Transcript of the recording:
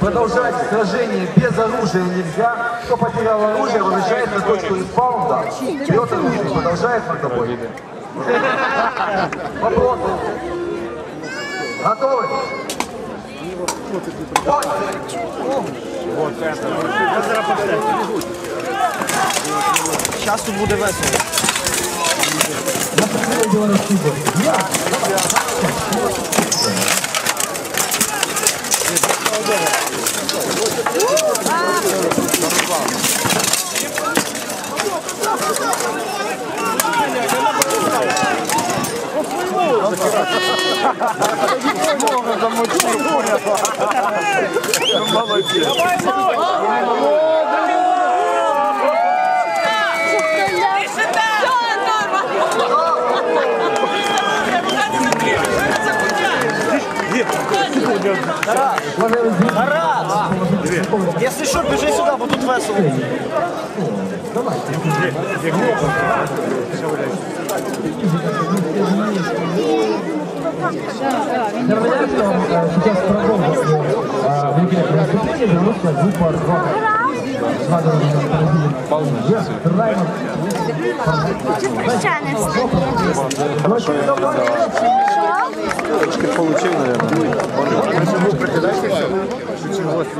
Продолжать сражение без оружия нельзя. Кто потерял оружие, возвращает на точку респаунда. Берет оружие и продолжает мордобой. Вопросы? Готовы? Бой! Зараз тут буде весело. Тарас! Якщо що, біжи сюди, бо тут весело. Напоминаю, что сейчас продолжится э, великолепное выступление белорусская группа «Рок». Песчаное Трошки получив, мабуть.